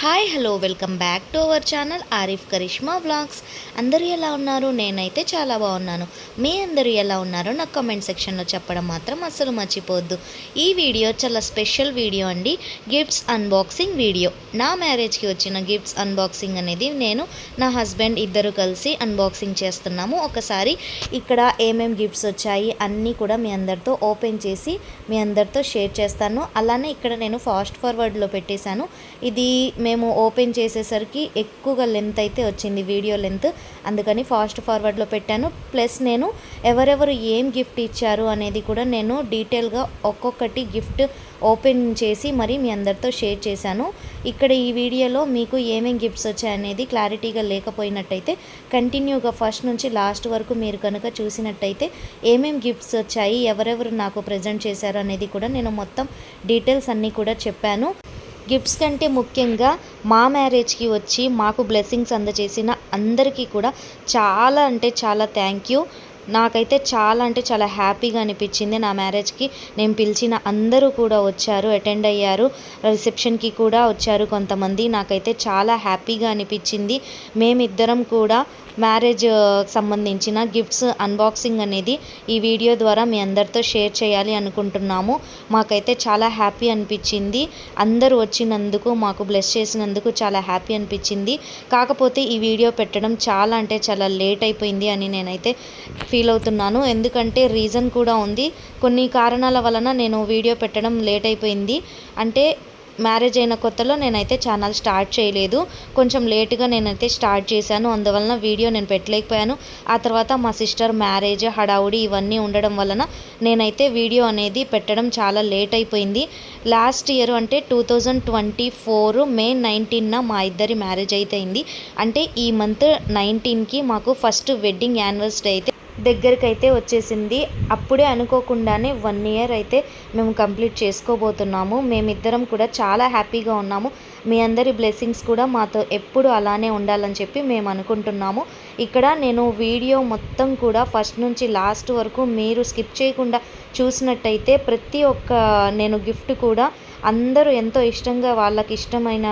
Hi hello welcome back to our channel Arif Karishma vlogs అందరూ ఎలా ఉన్నారు? నేనైతే చాలా బాగున్నాను. మీ అందరూ ఎలా ఉన్నారో నాకు కామెంట్ సెక్షన్లో చెప్పడం మాత్రం అస్సలు మర్చిపోవద్దు. ఈ వీడియో చాలా స్పెషల్ వీడియో అండి. Gifts unboxing video. నా మ్యారేజ్కి వచ్చిన గిఫ్ట్స్ అన్బాక్సింగ్ అనేది నేను నా హస్బెండ్ ఇద్దరు కలిసి అన్బాక్సింగ్ చేస్తున్నాము. ఒకసారి ఇక్కడ ఏమేం గిఫ్ట్స్ వచ్చాయి అన్నీ కూడా మీ అందరితో ఓపెన్ చేసి మీ అందరితో షేర్ చేస్తాను. అలానే ఇక్కడ నేను ఫాస్ట్ ఫార్వర్డ్లో పెట్టేశాను. ఇది మేము ఓపెన్ చేసేసరికి ఎక్కువగా లెంత్ అయితే వచ్చింది వీడియో లెంత్ అందుకని ఫాస్ట్ ఫార్వర్డ్లో పెట్టాను. ప్లస్ నేను ఎవరెవరు ఏం గిఫ్ట్ ఇచ్చారు అనేది కూడా నేను డీటెయిల్గా ఒక్కొక్కటి గిఫ్ట్ ఓపెన్ చేసి మరి మీ అందరితో షేర్ చేశాను. ఇక్కడ ఈ వీడియోలో మీకు ఏమేమి గిఫ్ట్స్ వచ్చాయనేది క్లారిటీగా లేకపోయినట్టయితే కంటిన్యూగా ఫస్ట్ నుంచి లాస్ట్ వరకు మీరు కనుక చూసినట్టయితే ఏమేం గిఫ్ట్స్ వచ్చాయి ఎవరెవరు నాకు ప్రజెంట్ చేశారు అనేది కూడా నేను మొత్తం డీటెయిల్స్ అన్నీ కూడా చెప్పాను. గిఫ్ట్స్ కంటే ముఖ్యంగా మా మ్యారేజ్కి వచ్చి మాకు బ్లెస్సింగ్స్ అందజేసిన అందరికీ కూడా చాలా అంటే చాలా థ్యాంక్ యూ. నాకైతే చాలా అంటే చాలా హ్యాపీగా అనిపించింది నా మ్యారేజ్కి. నేను పిలిచిన అందరూ కూడా వచ్చారు అటెండ్ అయ్యారు రిసెప్షన్కి కూడా వచ్చారు కొంతమంది. నాకైతే చాలా హ్యాపీగా అనిపించింది. మేమిద్దరం కూడా మ్యారేజ్ సంబంధించిన గిఫ్ట్స్ అన్బాక్సింగ్ అనేది ఈ వీడియో ద్వారా మీ అందరితో షేర్ చేయాలి అనుకుంటున్నాము. మాకైతే చాలా హ్యాపీ అనిపించింది. అందరూ వచ్చినందుకు మాకు బ్లెస్ చేసినందుకు చాలా హ్యాపీ అనిపించింది. కాకపోతే ఈ వీడియో పెట్టడం చాలా అంటే చాలా లేట్ అయిపోయింది అని నేనైతే ఫీల్ అవుతున్నాను. ఎందుకంటే రీజన్ కూడా ఉంది. కొన్ని కారణాల వలన నేను వీడియో పెట్టడం లేట్ అయిపోయింది. అంటే మ్యారేజ్ అయిన కొత్తలో నేనైతే ఛానల్ స్టార్ట్ చేయలేదు. కొంచెం లేటుగా నేనైతే స్టార్ట్ చేశాను. అందువలన వీడియో నేను పెట్టలేకపోయాను. ఆ తర్వాత మా సిస్టర్ మ్యారేజ్ హడావుడి ఇవన్నీ ఉండడం వలన నేనైతే వీడియో అనేది పెట్టడం చాలా లేట్ అయిపోయింది. లాస్ట్ ఇయర్ అంటే two thousand twenty four May నైన్టీన్న మా ఇద్దరి మ్యారేజ్ అయితే అయింది. అంటే ఈ మంత్ నైన్టీన్కి మాకు ఫస్ట్ వెడ్డింగ్ యానివర్సరీ అయితే దగ్గరికి అయితే వచ్చేసింది. అప్పుడే అనుకోకుండానే వన్ ఇయర్ అయితే మేము కంప్లీట్ చేసుకోబోతున్నాము. మేమిద్దరం కూడా చాలా హ్యాపీగా ఉన్నాము. మీ అందరి బ్లెస్సింగ్స్ కూడా మాతో ఎప్పుడు అలానే ఉండాలని చెప్పి మేము అనుకుంటున్నాము. ఇక్కడ నేను వీడియో మొత్తం కూడా ఫస్ట్ నుంచి లాస్ట్ వరకు మీరు స్కిప్ చేయకుండా చూసినట్టయితే ప్రతి ఒక్క నేను గిఫ్ట్ కూడా అందరూ ఎంతో ఇష్టంగా వాళ్ళకి ఇష్టమైన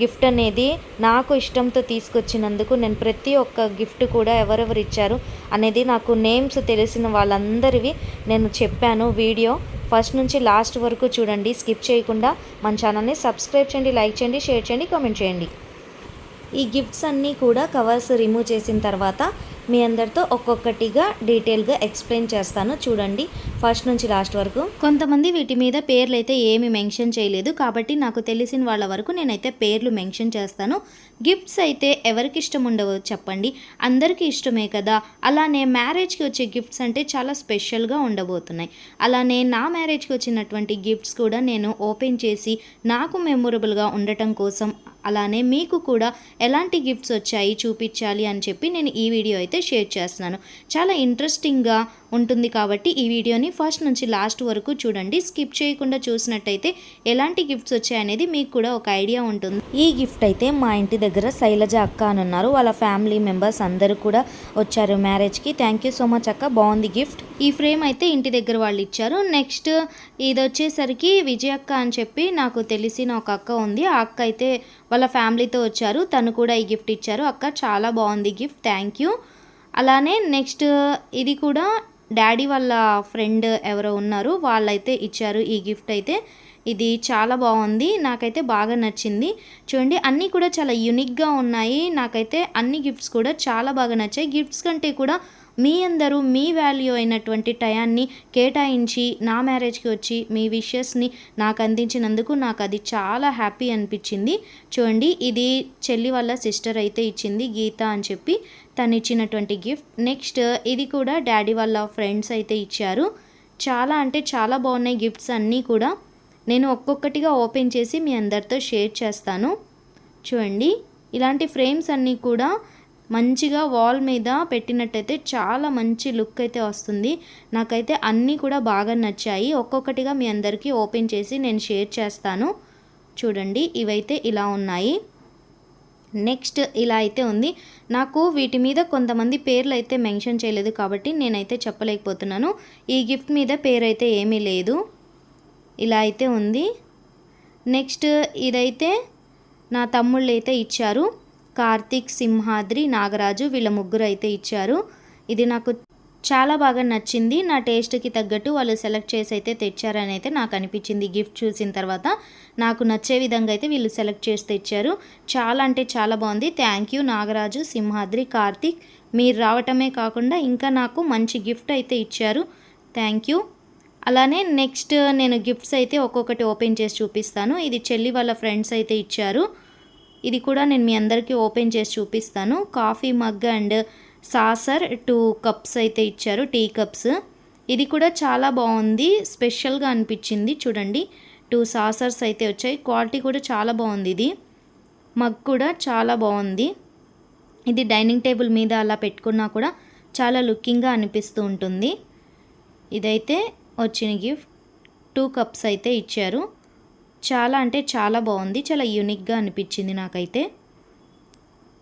గిఫ్ట్ అనేది నాకు ఇష్టంతో తీసుకొచ్చినందుకు నేను ప్రతి ఒక్క గిఫ్ట్ కూడా ఎవరెవరు ఇచ్చారు అనేది నాకు నేమ్స్ తెలిసిన వాళ్ళందరివి నేను చెప్పాను వీడియో. ఫస్ట్ నుంచి లాస్ట్ వరకు చూడండి స్కిప్ చేయకుండా మన ఛానల్ని సబ్స్క్రైబ్ చేయండి లైక్ చేయండి షేర్ చేయండి కామెంట్ చేయండి. ఈ గిఫ్ట్స్ అన్నీ కూడా కవర్స్ రిమూవ్ చేసిన తర్వాత మీ అందరితో ఒక్కొక్కటిగా డీటెయిల్గా ఎక్స్ప్లెయిన్ చేస్తాను. చూడండి ఫస్ట్ నుంచి లాస్ట్ వరకు. కొంతమంది వీటి మీద పేర్లు అయితే ఏమి మెన్షన్ చేయలేదు. కాబట్టి నాకు తెలిసిన వాళ్ళ వరకు నేనైతే పేర్లు మెన్షన్ చేస్తాను. గిఫ్ట్స్ అయితే ఎవరికి ఇష్టం ఉండవో చెప్పండి. అందరికీ ఇష్టమే కదా. అలానే మ్యారేజ్కి వచ్చే గిఫ్ట్స్ అంటే చాలా స్పెషల్గా ఉండబోతున్నాయి. అలానే నా మ్యారేజ్కి వచ్చినటువంటి గిఫ్ట్స్ కూడా నేను ఓపెన్ చేసి నాకు మెమొరబుల్గా ఉండటం కోసం అలానే మీకు కూడా ఎలాంటి గిఫ్ట్స్ వచ్చాయి చూపించాలి అని చెప్పి నేను ఈ వీడియో అయితే షేర్ చేస్తున్నాను. చాలా ఇంట్రెస్టింగ్గా ఉంటుంది కాబట్టి ఈ వీడియోని ఫస్ట్ నుంచి లాస్ట్ వరకు చూడండి. స్కిప్ చేయకుండా చూసినట్టయితే ఎలాంటి గిఫ్ట్స్ వచ్చాయనేది మీకు కూడా ఒక ఐడియా ఉంటుంది. ఈ గిఫ్ట్ అయితే మా ఇంటి దగ్గర శైలజ అక్క అని ఉన్నారు. వాళ్ళ ఫ్యామిలీ మెంబర్స్ అందరూ కూడా వచ్చారు మ్యారేజ్కి థ్యాంక్ యూ సో మచ్ అక్క. బాగుంది గిఫ్ట్. ఈ ఫ్రేమ్ అయితే ఇంటి దగ్గర వాళ్ళు ఇచ్చారు. నెక్స్ట్ ఇది వచ్చేసరికి విజయ అక్క అని చెప్పి నాకు తెలిసిన ఒక అక్క ఉంది. ఆ అక్క అయితే వాళ్ళ ఫ్యామిలీతో వచ్చారు. తను కూడా ఈ గిఫ్ట్ ఇచ్చారు. అక్క చాలా బాగుంది గిఫ్ట్. Thank you. అలానే నెక్స్ట్ ఇది కూడా డాడీ వాళ్ళ ఫ్రెండ్ ఎవరో ఉన్నారు వాళ్ళైతే ఇచ్చారు ఈ గిఫ్ట్ అయితే. ఇది చాలా బాగుంది నాకైతే బాగా నచ్చింది. చూడండి అన్నీ కూడా చాలా యూనిక్గా ఉన్నాయి. నాకైతే అన్ని గిఫ్ట్స్ కూడా చాలా బాగా నచ్చాయి. గిఫ్ట్స్ కంటే కూడా మీ అందరూ మీ వాల్యూ అయినటువంటి టయాన్ని కేటాయించి నా మ్యారేజ్కి వచ్చి మీ విషెస్ని నాకు అందించినందుకు నాకు అది చాలా హ్యాపీ అనిపించింది. చూడండి ఇది చెల్లి వాళ్ళ సిస్టర్ అయితే ఇచ్చింది గీత అని చెప్పి తను ఇచ్చినటువంటి గిఫ్ట్. నెక్స్ట్ ఇది కూడా డాడీ వాళ్ళ ఫ్రెండ్స్ అయితే ఇచ్చారు. చాలా అంటే చాలా బాగున్నాయి గిఫ్ట్స్ అన్నీ కూడా. నేను ఒక్కొక్కటిగా ఓపెన్ చేసి మీ అందరితో షేర్ చేస్తాను. చూడండి ఇలాంటి ఫ్రేమ్స్ అన్నీ కూడా మంచిగా వాల్ మీద పెట్టినట్టయితే చాలా మంచి లుక్ అయితే వస్తుంది. నాకైతే అన్నీ కూడా బాగా నచ్చాయి. ఒక్కొక్కటిగా మీ అందరికీ ఓపెన్ చేసి నేను షేర్ చేస్తాను. చూడండి ఇవైతే ఇలా ఉన్నాయి. నెక్స్ట్ ఇలా అయితే ఉంది. నాకు వీటి మీద కొంతమంది పేర్లు అయితే మెన్షన్ చేయలేదు కాబట్టి నేనైతే చెప్పలేకపోతున్నాను. ఈ గిఫ్ట్ మీద పేరు అయితే ఏమీ లేదు. ఇలా అయితే ఉంది. నెక్స్ట్ ఇదైతే నా తమ్ముళ్ళు అయితే ఇచ్చారు. కార్తీక్ సింహాద్రి నాగరాజు వీళ్ళ ముగ్గురు అయితే ఇచ్చారు. ఇది నాకు చాలా బాగా నచ్చింది. నా టేస్ట్కి తగ్గట్టు వాళ్ళు సెలెక్ట్ చేసి అయితే తెచ్చారని అయితే నాకు అనిపించింది. గిఫ్ట్ చూసిన తర్వాత నాకు నచ్చే విధంగా అయితే వీళ్ళు సెలెక్ట్ చేసి తెచ్చారు. చాలా అంటే చాలా బాగుంది. Thank you Nagaraju Simhadri Karthik. మీరు రావటమే కాకుండా ఇంకా నాకు మంచి గిఫ్ట్ అయితే ఇచ్చారు. థ్యాంక్ యూ అలానే నెక్స్ట్ నేను గిఫ్ట్స్ అయితే ఒక్కొక్కటి ఓపెన్ చేసి చూపిస్తాను. ఇది చెల్లి వాళ్ళ ఫ్రెండ్స్ అయితే ఇచ్చారు. ఇది కూడా నేను మీ అందరికీ ఓపెన్ చేసి చూపిస్తాను. Coffee mug and saucer two cups అయితే ఇచ్చారు టీ కప్స్. ఇది కూడా చాలా బాగుంది. స్పెషల్గా అనిపించింది చూడండి. టూ సాసర్స్ అయితే వచ్చాయి. క్వాలిటీ కూడా చాలా బాగుంది ఇది. మగ్ కూడా చాలా బాగుంది. ఇది డైనింగ్ టేబుల్ మీద అలా పెట్టుకున్నా కూడా చాలా లుకింగ్గా అనిపిస్తూ ఉంటుంది. ఇదైతే వచ్చిన గిఫ్ట్. టూ కప్స్ అయితే ఇచ్చారు. చాలా అంటే చాలా బాగుంది. చాలా యూనిక్గా అనిపించింది నాకైతే.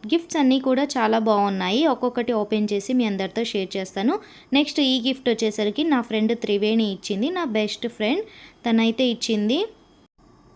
గిఫ్ట్స్ అన్నీ కూడా చాలా బాగున్నాయి. ఒక్కొక్కటి ఓపెన్ చేసి మీ అందరితో షేర్ చేస్తాను. నెక్స్ట్ ఈ గిఫ్ట్ వచ్చేసరికి నా ఫ్రెండ్ త్రివేణి ఇచ్చింది. నా బెస్ట్ ఫ్రెండ్ తనైతే ఇచ్చింది.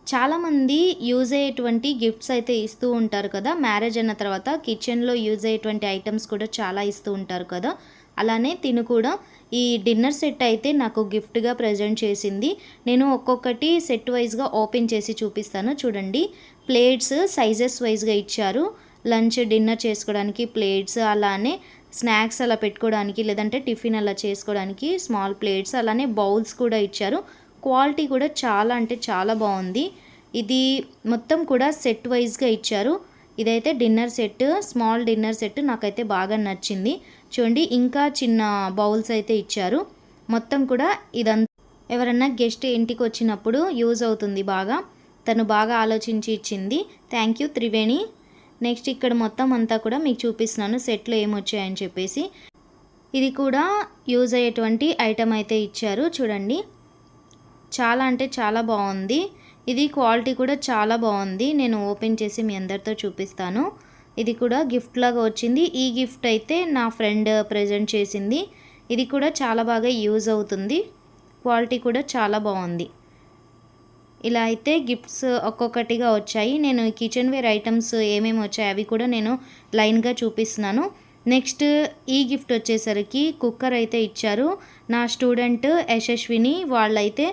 చాలామంది యూజ్ అయ్యేటువంటి గిఫ్ట్స్ అయితే ఇస్తూ ఉంటారు కదా. మ్యారేజ్ అయిన తర్వాత కిచెన్లో యూజ్ అయ్యేటువంటి ఐటమ్స్ కూడా చాలా ఇస్తూ ఉంటారు కదా. అలానే తిను కూడా. ఈ డిన్నర్ సెట్ అయితే నాకు గిఫ్ట్గా ప్రజెంట్ చేసింది. నేను ఒక్కొక్కటి సెట్ వైజ్గా ఓపెన్ చేసి చూపిస్తాను. చూడండి. ప్లేట్స్ సైజెస్ వైజ్గా ఇచ్చారు. లంచ్ డిన్నర్ చేసుకోవడానికి ప్లేట్స్ అలానే స్నాక్స్ అలా పెట్టుకోవడానికి లేదంటే టిఫిన్ అలా చేసుకోవడానికి స్మాల్ ప్లేట్స్ అలానే బౌల్స్ కూడా ఇచ్చారు. క్వాలిటీ కూడా చాలా అంటే చాలా బాగుంది. ఇది మొత్తం కూడా సెట్ వైజ్గా ఇచ్చారు. ఇదైతే dinner set small dinner set నాకైతే బాగా నచ్చింది. చూడండి ఇంకా చిన్న బౌల్స్ అయితే ఇచ్చారు. మొత్తం కూడా ఇదంతా. ఎవరన్నా గెస్ట్ ఇంటికి వచ్చినప్పుడు యూజ్ అవుతుంది బాగా. తను బాగా ఆలోచించి ఇచ్చింది. Thank you Triveni. నెక్స్ట్ ఇక్కడ మొత్తం అంతా కూడా మీకు చూపిస్తున్నాను. సెట్లో ఏమొచ్చాయని చెప్పేసి. ఇది కూడా యూజ్ అయ్యేటువంటి ఐటమ్ అయితే ఇచ్చారు. చూడండి. చాలా అంటే చాలా బాగుంది. ఇది క్వాలిటీ కూడా చాలా బాగుంది. నేను ఓపెన్ చేసి మీ అందరితో చూపిస్తాను. ఇది కూడా గిఫ్ట్ లాగా వచ్చింది. ఈ గిఫ్ట్ అయితే నా ఫ్రెండ్ ప్రజెంట్ చేసింది. ఇది కూడా చాలా బాగా యూజ్ అవుతుంది. క్వాలిటీ కూడా చాలా బాగుంది. ఇలా అయితే గిఫ్ట్స్ ఒక్కొక్కటిగా వచ్చాయి. నేను కిచెన్ వేర్ ఐటమ్స్ ఏమేమి వచ్చాయి అవి కూడా నేను లైన్గా చూపిస్తున్నాను. నెక్స్ట్ ఈ గిఫ్ట్ వచ్చేసరికి కుక్కర్ అయితే ఇచ్చారు. నా స్టూడెంట్ యశస్విని వాళ్ళైతే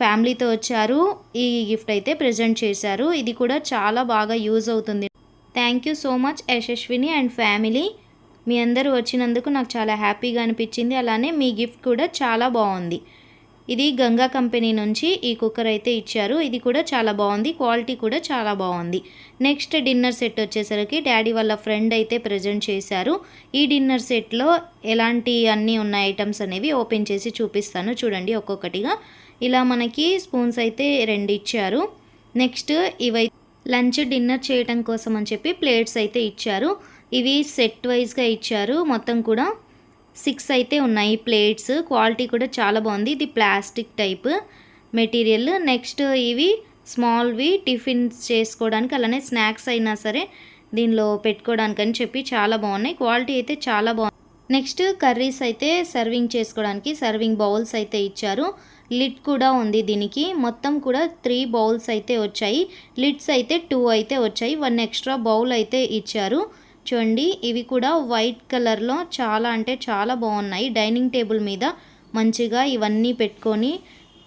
ఫ్యామిలీతో వచ్చారు. ఈ గిఫ్ట్ అయితే ప్రజెంట్ చేశారు. ఇది కూడా చాలా బాగా యూజ్ అవుతుంది. Thank you so much Yashaswini and family మీ అందరూ వచ్చినందుకు నాకు చాలా హ్యాపీగా అనిపించింది. అలానే మీ గిఫ్ట్ కూడా చాలా బాగుంది. ఇది గంగా కంపెనీ నుంచి ఈ కుక్కర్ అయితే ఇచ్చారు. ఇది కూడా చాలా బాగుంది. క్వాలిటీ కూడా చాలా బాగుంది. నెక్స్ట్ డిన్నర్ సెట్ వచ్చేసరికి డాడీ వాళ్ళ ఫ్రెండ్ అయితే ప్రజెంట్ చేశారు. ఈ డిన్నర్ సెట్లో ఎలాంటి అన్నీ ఉన్న ఐటమ్స్ అనేవి ఓపెన్ చేసి చూపిస్తాను. చూడండి ఒక్కొక్కటిగా. ఇలా మనకి స్పూన్స్ అయితే రెండు ఇచ్చారు. నెక్స్ట్ ఇవై లంచ్ డిన్నర్ చేయటం కోసం అని చెప్పి ప్లేట్స్ అయితే ఇచ్చారు. ఇవి సెట్ వైజ్గా ఇచ్చారు. మొత్తం కూడా సిక్స్ అయితే ఉన్నాయి ప్లేట్స్. క్వాలిటీ కూడా చాలా బాగుంది. ఇది ప్లాస్టిక్ టైప్ మెటీరియల్. నెక్స్ట్ ఇవి స్మాల్వి టిఫిన్స్ చేసుకోవడానికి అలానే స్నాక్స్ అయినా సరే దీనిలో పెట్టుకోవడానికి అని చెప్పి చాలా బాగున్నాయి. క్వాలిటీ అయితే చాలా బాగుంది. నెక్స్ట్ కర్రీస్ అయితే సర్వింగ్ చేసుకోవడానికి సర్వింగ్ బౌల్స్ అయితే ఇచ్చారు. లిడ్ కూడా ఉంది దీనికి. మొత్తం కూడా త్రీ బౌల్స్ అయితే వచ్చాయి. లిడ్స్ అయితే టూ అయితే వచ్చాయి. వన్ ఎక్స్ట్రా బౌల్ అయితే ఇచ్చారు. చూడండి ఇవి కూడా వైట్ కలర్లో చాలా అంటే చాలా బాగున్నాయి. డైనింగ్ టేబుల్ మీద మంచిగా ఇవన్నీ పెట్టుకొని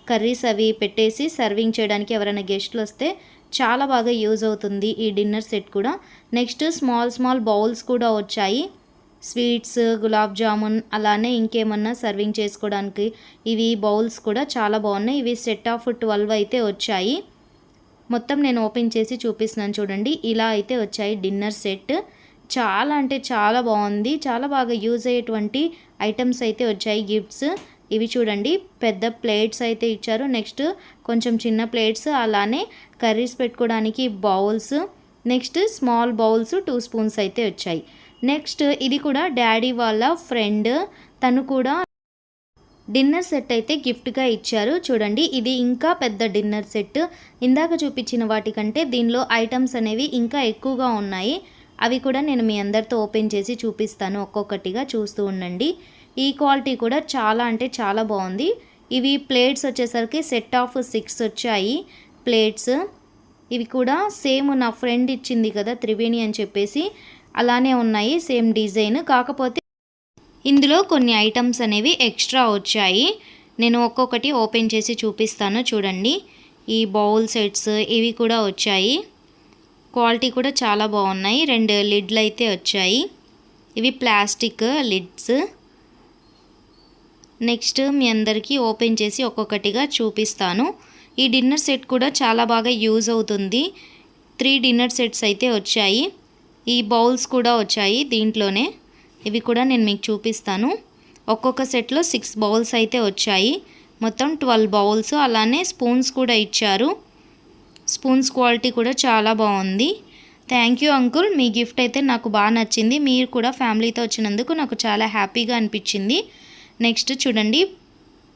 కర్రీస్ అవి పెట్టేసి సర్వింగ్ చేయడానికి ఎవరైనా గెస్ట్లు వస్తే చాలా బాగా యూజ్ అవుతుంది ఈ డిన్నర్ సెట్ కూడా. నెక్స్ట్ స్మాల్ స్మాల్ బౌల్స్ కూడా వచ్చాయి. స్వీట్స్ గులాబ్ జామున్ అలానే ఇంకేమన్నా సర్వింగ్ చేసుకోవడానికి ఇవి బౌల్స్ కూడా చాలా బాగున్నాయి. ఇవి సెట్ ఆఫ్ ట్వెల్వ్ అయితే వచ్చాయి. మొత్తం నేను ఓపెన్ చేసి చూపిస్తున్నాను చూడండి. ఇలా అయితే వచ్చాయి డిన్నర్ సెట్. చాలా అంటే చాలా బాగుంది. చాలా బాగా యూజ్ అయ్యేటువంటి ఐటమ్స్ అయితే వచ్చాయి. గిఫ్ట్స్ ఇవి చూడండి. పెద్ద ప్లేట్స్ అయితే ఇచ్చారు. నెక్స్ట్ కొంచెం చిన్న ప్లేట్స్ అలానే కర్రీస్ పెట్టుకోవడానికి bowls. Next small bowls two spoons అయితే వచ్చాయి. నెక్స్ట్ ఇది కూడా డాడీ వాళ్ళ ఫ్రెండ్. తను కూడా డిన్నర్ సెట్ అయితే గిఫ్ట్గా ఇచ్చారు. చూడండి ఇది ఇంకా పెద్ద డిన్నర్ సెట్. ఇందాక చూపించిన వాటికంటే దీనిలో ఐటమ్స్ అనేవి ఇంకా ఎక్కువగా ఉన్నాయి. అవి కూడా నేను మీ అందరితో ఓపెన్ చేసి చూపిస్తాను ఒక్కొక్కటిగా చూస్తూ ఉండండి. ఈ క్వాలిటీ కూడా చాలా అంటే చాలా బాగుంది. ఇవి ప్లేట్స్ వచ్చేసరికి సెట్ ఆఫ్ సిక్స్ వచ్చాయి. ప్లేట్స్ ఇవి కూడా సేమ్ నా ఫ్రెండ్ ఇచ్చింది కదా త్రివేణి అని చెప్పేసి. అలానే ఉన్నాయి సేమ్ డిజైన్. కాకపోతే ఇందులో కొన్ని ఐటమ్స్ అనేవి ఎక్స్ట్రా వచ్చాయి. నేను ఒక్కొక్కటి ఓపెన్ చేసి చూపిస్తాను చూడండి. ఈ బౌల్ సెట్స్ ఇవి కూడా వచ్చాయి. క్వాలిటీ కూడా చాలా బాగున్నాయి. రెండు లిడ్లు అయితే వచ్చాయి. ఇవి ప్లాస్టిక్ లిడ్స్. నెక్స్ట్ మీ అందరికీ ఓపెన్ చేసి ఒక్కొక్కటిగా చూపిస్తాను. ఈ డిన్నర్ సెట్ కూడా చాలా బాగా యూజ్ అవుతుంది. త్రీ డిన్నర్ సెట్స్ అయితే వచ్చాయి. ఈ బౌల్స్ కూడా వచ్చాయి దీంట్లోనే. ఇవి కూడా నేను మీకు చూపిస్తాను. ఒక్కొక్క సెట్లో సిక్స్ బౌల్స్ అయితే వచ్చాయి. మొత్తం ట్వెల్వ్ బౌల్స్ అలానే స్పూన్స్ కూడా ఇచ్చారు. స్పూన్స్ క్వాలిటీ కూడా చాలా బాగుంది. Thank you uncle. Me gift అయితే నాకు బాగా నచ్చింది. మీరు కూడా ఫ్యామిలీతో వచ్చినందుకు నాకు చాలా హ్యాపీగా అనిపించింది. నెక్స్ట్ చూడండి.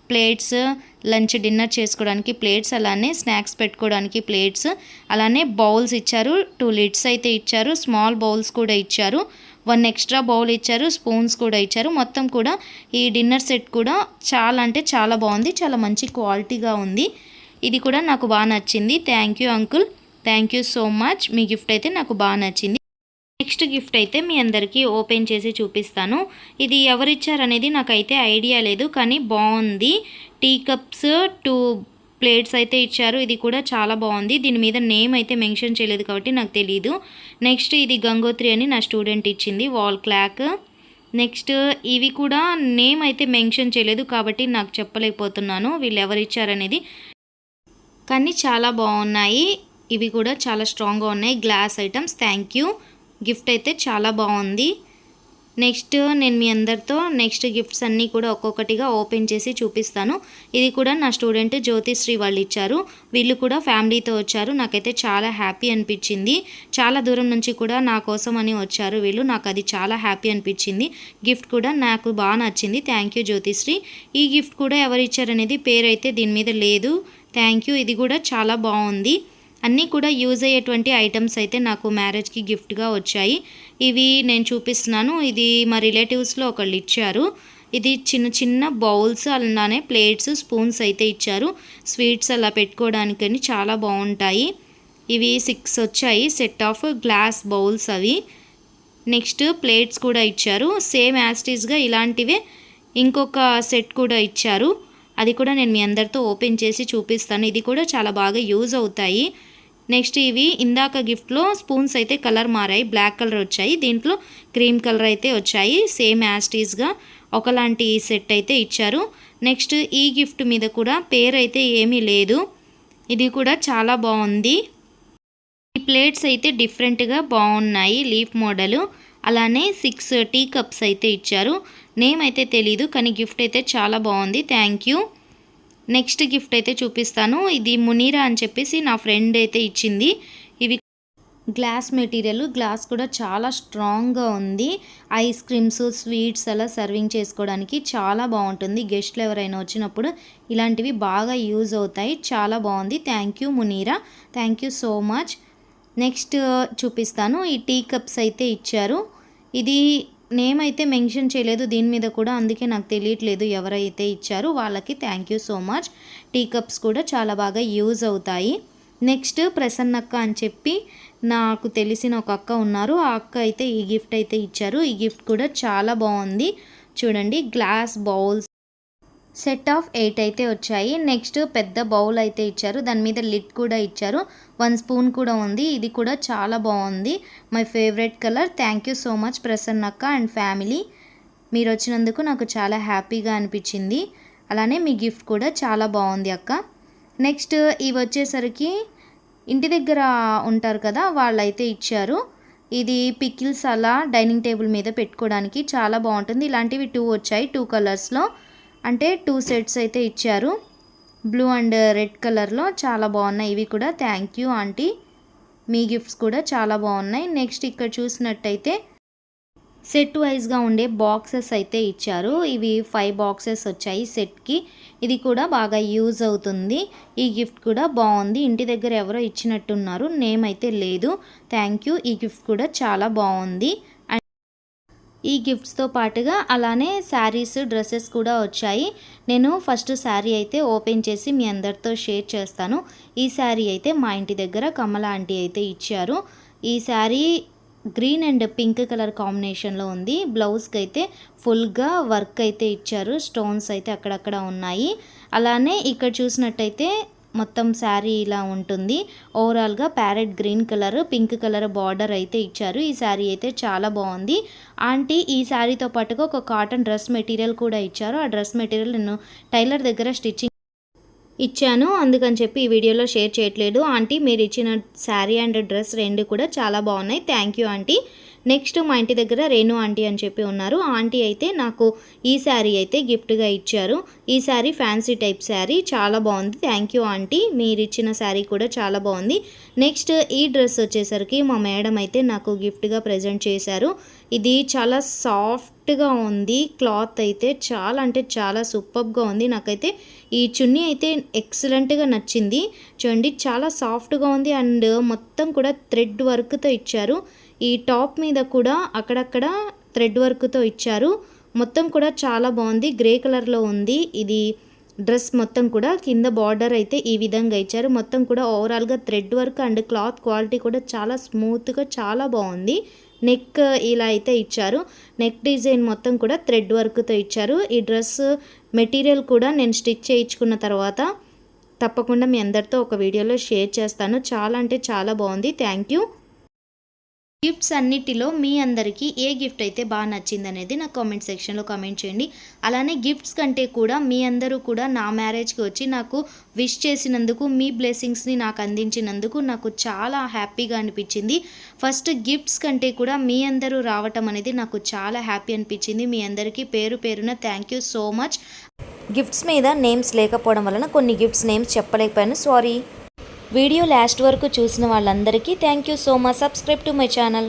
ప్లేట్స్ లంచ్ డిన్నర్ చేసుకోవడానికి ప్లేట్స్ అలానే స్నాక్స్ పెట్టుకోవడానికి ప్లేట్స్ అలానే బౌల్స్ ఇచ్చారు. టూ లిడ్స్ అయితే ఇచ్చారు. స్మాల్ బౌల్స్ కూడా ఇచ్చారు. వన్ ఎక్స్ట్రా బౌల్ ఇచ్చారు. స్పూన్స్ కూడా ఇచ్చారు. మొత్తం కూడా ఈ డిన్నర్ సెట్ కూడా చాలా అంటే చాలా బాగుంది. చాలా మంచి క్వాలిటీగా ఉంది. ఇది కూడా నాకు బాగా నచ్చింది. Thank you uncle. Thank you so much. Me gift అయితే నాకు బాగా నచ్చింది. నెక్స్ట్ గిఫ్ట్ అయితే మీ అందరికీ ఓపెన్ చేసి చూపిస్తాను. ఇది ఎవరిచ్చారనేది నాకైతే ఐడియా లేదు కానీ బాగుంది. టీ కప్స్ టూ ప్లేట్స్ అయితే ఇచ్చారు. ఇది కూడా చాలా బాగుంది. దీని మీద నేమ్ అయితే మెన్షన్ చేయలేదు కాబట్టి నాకు తెలియదు నెక్స్ట్ ఇది గంగోత్రి అని నా స్టూడెంట్ ఇచ్చింది వాల్ క్లాక్. నెక్స్ట్ ఇవి కూడా నేమ్ అయితే మెన్షన్ చేయలేదు కాబట్టి నాకు చెప్పలేకపోతున్నాను వీళ్ళు ఎవరు ఇచ్చారనేది కానీ చాలా బాగున్నాయి. ఇవి కూడా చాలా స్ట్రాంగ్గా ఉన్నాయి. Glass items thank you. Gift అయితే చాలా బాగుంది. నెక్స్ట్ నేను మీ అందరితో నెక్స్ట్ గిఫ్ట్స్ అన్నీ కూడా ఒక్కొక్కటిగా ఓపెన్ చేసి చూపిస్తాను. ఇది కూడా నా స్టూడెంట్ జ్యోతిశ్రీ వాళ్ళు ఇచ్చారు. వీళ్ళు కూడా ఫ్యామిలీతో వచ్చారు. నాకైతే చాలా హ్యాపీ అనిపించింది. చాలా దూరం నుంచి కూడా నా కోసం అని వచ్చారు వీళ్ళు. నాకు అది చాలా హ్యాపీ అనిపించింది. గిఫ్ట్ కూడా నాకు బాగా నచ్చింది. Thank you Jyothisri. ఈ గిఫ్ట్ కూడా ఎవరు ఇచ్చారనేది పేరైతే దీని మీద లేదు. Thank you. ఇది కూడా చాలా బాగుంది. అన్నీ కూడా యూజ్ అయ్యేటువంటి ఐటమ్స్ అయితే నాకు మ్యారేజ్కి గిఫ్ట్గా వచ్చాయి. ఇవి నేను చూపిస్తున్నాను. ఇది మా రిలేటివ్స్లో ఒకళ్ళు ఇచ్చారు. ఇది చిన్న చిన్న బౌల్స్ అలానే ప్లేట్స్ స్పూన్స్ అయితే ఇచ్చారు. స్వీట్స్ అలా పెట్టుకోవడానికని చాలా బాగుంటాయి. ఇవి సిక్స్ వచ్చాయి. సెట్ ఆఫ్ గ్లాస్ బౌల్స్ అవి. నెక్స్ట్ ప్లేట్స్ కూడా ఇచ్చారు. సేమ్ యాస్టీస్గా ఇలాంటివే ఇంకొక సెట్ కూడా ఇచ్చారు. అది కూడా నేను మీ అందరితో ఓపెన్ చేసి చూపిస్తాను. ఇది కూడా చాలా బాగా యూజ్ అవుతాయి. నెక్స్ట్ ఇవి ఇందాక గిఫ్ట్లో స్పూన్స్ అయితే కలర్ మారాయి. బ్లాక్ కలర్ వచ్చాయి. దీంట్లో క్రీమ్ కలర్ అయితే వచ్చాయి. సేమ్ యాస్టీస్గా ఒకలాంటి సెట్ అయితే ఇచ్చారు. నెక్స్ట్ ఈ గిఫ్ట్ మీద కూడా పేరు అయితే ఏమీ లేదు. ఇది కూడా చాలా బాగుంది. ఈ ప్లేట్స్ అయితే డిఫరెంట్గా బాగున్నాయి. Leaf model. అలానే సిక్స్ టీ కప్స్ అయితే ఇచ్చారు. నేమ్ అయితే తెలీదు కానీ గిఫ్ట్ అయితే చాలా బాగుంది. Thank you. నెక్స్ట్ గిఫ్ట్ అయితే చూపిస్తాను. ఇది మునీరా అని చెప్పేసి నా ఫ్రెండ్ అయితే ఇచ్చింది. ఇవి గ్లాస్ మెటీరియల్ గ్లాస్ కూడా చాలా స్ట్రాంగ్గా ఉంది. ఐస్ క్రీమ్స్ స్వీట్స్ అలా సర్వింగ్ చేసుకోవడానికి చాలా బాగుంటుంది. గెస్ట్లు ఎవరైనా వచ్చినప్పుడు ఇలాంటివి బాగా యూజ్ అవుతాయి. చాలా బాగుంది. Thank you Munira. Thank you so much. Next చూపిస్తాను. ఈ టీ కప్స్ అయితే ఇచ్చారు. ఇది నేమ్ అయితే మెన్షన్ చేయలేదు దీని మీద కూడా అందుకే నాకు తెలియట్లేదు ఎవరైతే ఇచ్చారో వాళ్ళకి. Thank you so much tea cups కూడా చాలా బాగా యూజ్ అవుతాయి. నెక్స్ట్ ప్రసన్నక్క అని చెప్పి నాకు తెలిసిన ఒక అక్క ఉన్నారు. ఆ అక్క అయితే ఈ గిఫ్ట్ అయితే ఇచ్చారు. ఈ గిఫ్ట్ కూడా చాలా బాగుంది. చూడండి glass bowls set of eight అయితే వచ్చాయి. నెక్స్ట్ పెద్ద బౌల్ అయితే ఇచ్చారు. దాని మీద లిడ్ కూడా ఇచ్చారు. వన్ స్పూన్ కూడా ఉంది. ఇది కూడా చాలా బాగుంది. My favourite colour. Thank you so much ప్రసన్నక్క and family. మీరు వచ్చినందుకు నాకు చాలా హ్యాపీగా అనిపించింది. అలానే మీ గిఫ్ట్ కూడా చాలా బాగుంది అక్క. నెక్స్ట్ ఇవి వచ్చేసరికి ఇంటి దగ్గర ఉంటారు కదా వాళ్ళైతే ఇచ్చారు. ఇది పికిల్స్ అలా డైనింగ్ టేబుల్ మీద పెట్టుకోవడానికి చాలా బాగుంటుంది. ఇలాంటివి టూ వచ్చాయి టూ కలర్స్లో. అంటే టూ సెట్స్ అయితే ఇచ్చారు. బ్లూ అండ్ రెడ్ కలర్లో చాలా బాగున్నాయి. ఇవి కూడా థ్యాంక్ యూ ఆంటీ మీ గిఫ్ట్స్ కూడా చాలా బాగున్నాయి. నెక్స్ట్ ఇక్కడ చూసినట్టయితే సెట్ వైజ్గా ఉండే బాక్సెస్ అయితే ఇచ్చారు. ఇవి ఫైవ్ బాక్సెస్ వచ్చాయి సెట్కి ఇది కూడా బాగా యూజ్ అవుతుంది. ఈ గిఫ్ట్ కూడా బాగుంది. ఇంటి దగ్గర ఎవరో ఇచ్చినట్టున్నారు. నేమ్ అయితే లేదు. థ్యాంక్ యూ ఈ గిఫ్ట్ కూడా చాలా బాగుంది. ఈ గిఫ్ట్స్తో పాటుగా అలానే శారీస్ డ్రెస్సెస్ కూడా వచ్చాయి. నేను ఫస్ట్ శారీ అయితే ఓపెన్ చేసి మీ అందరితో షేర్ చేస్తాను. ఈ శారీ అయితే మా ఇంటి దగ్గర కమల ఆంటీ అయితే ఇచ్చారు. ఈ sari green and pink colour కాంబినేషన్లో ఉంది. బ్లౌజ్కి అయితే ఫుల్గా వర్క్ అయితే ఇచ్చారు. స్టోన్స్ అయితే అక్కడక్కడ ఉన్నాయి. అలానే ఇక్కడ చూసినట్టయితే మొత్తం శారీ ఇలా ఉంటుంది. ఓవరాల్గా parrot green colour pink colour border అయితే ఇచ్చారు. ఈ శారీ అయితే చాలా బాగుంది. ఆంటీ ఈ శారీతో పాటుగా ఒక కాటన్ డ్రెస్ మెటీరియల్ కూడా ఇచ్చారు. ఆ డ్రెస్ మెటీరియల్ నేను టైలర్ దగ్గర స్టిచ్చింగ్ ఇచ్చాను. అందుకని చెప్పి ఈ వీడియోలో షేర్ చేయట్లేదు. ఆంటీ మీరు ఇచ్చిన శారీ అండ్ డ్రెస్ రెండు కూడా చాలా బాగున్నాయి. Thank you aunty. నెక్స్ట్ మా ఇంటి దగ్గర రేణు ఆంటీ అని చెప్పి ఉన్నారు. ఆంటీ అయితే నాకు ఈ శారీ అయితే గిఫ్ట్గా ఇచ్చారు. ఈ శారీ ఫ్యాన్సీ టైప్ శారీ. చాలా బాగుంది. Thank you aunty. మీరు ఇచ్చిన శారీ కూడా చాలా బాగుంది. నెక్స్ట్ ఈ డ్రెస్ వచ్చేసరికి మా మేడం అయితే నాకు గిఫ్ట్గా ప్రజెంట్ చేశారు. ఇది చాలా సాఫ్ట్గా ఉంది. క్లాత్ అయితే చాలా అంటే చాలా సూపర్గా ఉంది. నాకైతే ఈ చున్నీ అయితే ఎక్సలెంట్గా నచ్చింది. చూడండి చాలా సాఫ్ట్గా ఉంది. అండ్ మొత్తం కూడా థ్రెడ్ వర్క్తో ఇచ్చారు. ఈ టాప్ మీద కూడా అక్కడక్కడ థ్రెడ్ వర్క్తో ఇచ్చారు. మొత్తం కూడా చాలా బాగుంది. గ్రే కలర్లో ఉంది. ఇది డ్రెస్ మొత్తం కూడా కింద బార్డర్ అయితే ఈ విధంగా ఇచ్చారు. మొత్తం కూడా ఓవరాల్గా thread work and cloth quality కూడా చాలా స్మూత్గా చాలా బాగుంది. నెక్ ఇలా అయితే ఇచ్చారు. నెక్ డిజైన్ మొత్తం కూడా థ్రెడ్ వర్క్తో ఇచ్చారు. ఈ డ్రెస్ మెటీరియల్ కూడా నేను స్టిచ్ చేయించుకున్న తర్వాత తప్పకుండా మీ అందరితో ఒక వీడియోలో షేర్ చేస్తాను. చాలా అంటే చాలా బాగుంది. Thank you. గిఫ్ట్స్ అన్నిటిలో మీ అందరికీ ఏ గిఫ్ట్ అయితే బాగా నచ్చింది అనేది నా కామెంట్ సెక్షన్లో కామెంట్ చేయండి. అలానే గిఫ్ట్స్ కంటే కూడా మీ అందరూ కూడా నా మ్యారేజ్కి వచ్చి నాకు విష్ చేసినందుకు మీ బ్లెస్సింగ్స్ని నాకు అందించినందుకు నాకు చాలా హ్యాపీగా అనిపించింది. ఫస్ట్ గిఫ్ట్స్ కంటే కూడా మీ అందరూ రావటం అనేది నాకు చాలా హ్యాపీ అనిపించింది. మీ అందరికీ పేరు పేరున thank you so much. Gifts మీద నేమ్స్ లేకపోవడం వలన కొన్ని గిఫ్ట్స్ నేమ్స్ చెప్పలేకపోయాను. సారీ. వీడియో లాస్ట్ వరకు చూసిన వాళ్ళందరికీ thank you so much. Subscribe to my channel